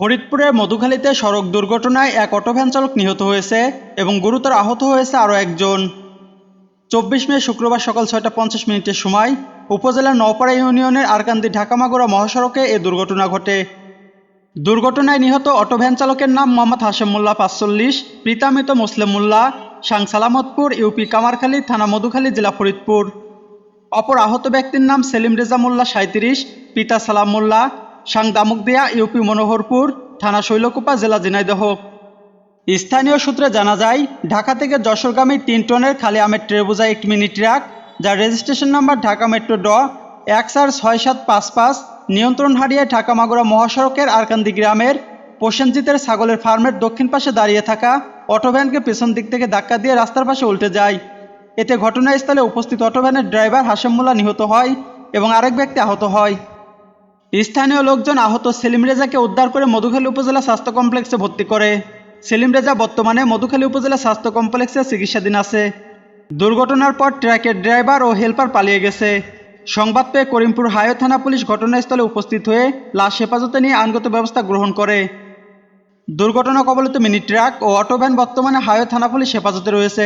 ফরিদপুরের মধুখালীতে সড়ক দুর্ঘটনায় এক অটোভ্যান চালক নিহত হয়েছে এবং গুরুতর আহত হয়েছে আরও একজন। চব্বিশ মে শুক্রবার সকাল ছয়টা পঞ্চাশ মিনিটের সময় উপজেলার নওপাড়া ইউনিয়নের আরকান্দি ঢাকামাগুড়া মহাসড়কে এ দুর্ঘটনা ঘটে। দুর্ঘটনায় নিহত অটোভ্যান চালকের নাম মোহাম্মদ হাশেম মোল্লা পাঁচচল্লিশ, প্রীতামিত মুসলিম মোল্লা, সাং সালামতপুর, ইউপি কামারখালী থানা মধুখালী, জেলা ফরিদপুর। অপর আহত ব্যক্তির নাম সেলিম রেজা মোল্লা সাঁত্রিশ পিতা সালাম মোল্লা সাং দামুকদিয়া ইউপি মনোহরপুর, থানা শৈলকুপা, জেলা ঝিনাইদহ। স্থানীয় সূত্রে জানা যায়, ঢাকা থেকে যশোরগামী তিন টনের খালি আমের ট্রে বোঝায় একটি মিনি ট্রাক যার রেজিস্ট্রেশন নাম্বার ঢাকা মেট্রো ড, এক চার ছয় সাত পাঁচ পাঁচ, নিয়ন্ত্রণ হারিয়ে ঢাকা মাগুরা মহাসড়কের আরকান্দি গ্রামের প্রসেনজিতের ছাগলের ফার্মের দক্ষিণ পাশে দাঁড়িয়ে থাকা অটোভ্যানকে পেছন দিক থেকে ধাক্কা দিয়ে রাস্তার পাশে উল্টে যায়। এতে ঘটনাস্থলে উপস্থিত অটোভ্যানের ড্রাইভার হাশেম মোল্লা নিহত হয় এবং আরেক ব্যক্তি আহত হয়। স্থানীয় লোকজন আহত সেলিম রেজাকে উদ্ধার করে মধুখালী উপজেলা স্বাস্থ্য কমপ্লেক্সে ভর্তি করে। সেলিম রেজা বর্তমানে মধুখালী উপজেলা স্বাস্থ্য কমপ্লেক্সে চিকিৎসাধীন আছে। দুর্ঘটনার পর ট্রাকের ড্রাইভার ও হেলপার পালিয়ে গেছে। সংবাদ পেয়ে করিমপুর হাইওয়ে থানা পুলিশ ঘটনাস্থলে উপস্থিত হয়ে লাশ হেফাজতে নিয়ে আইনগত ব্যবস্থা গ্রহণ করে। দুর্ঘটনা কবলিত মিনি ট্রাক ও অটো অটোভ্যান বর্তমানে হাইওয়ে থানা পুলিশ হেফাজতে রয়েছে।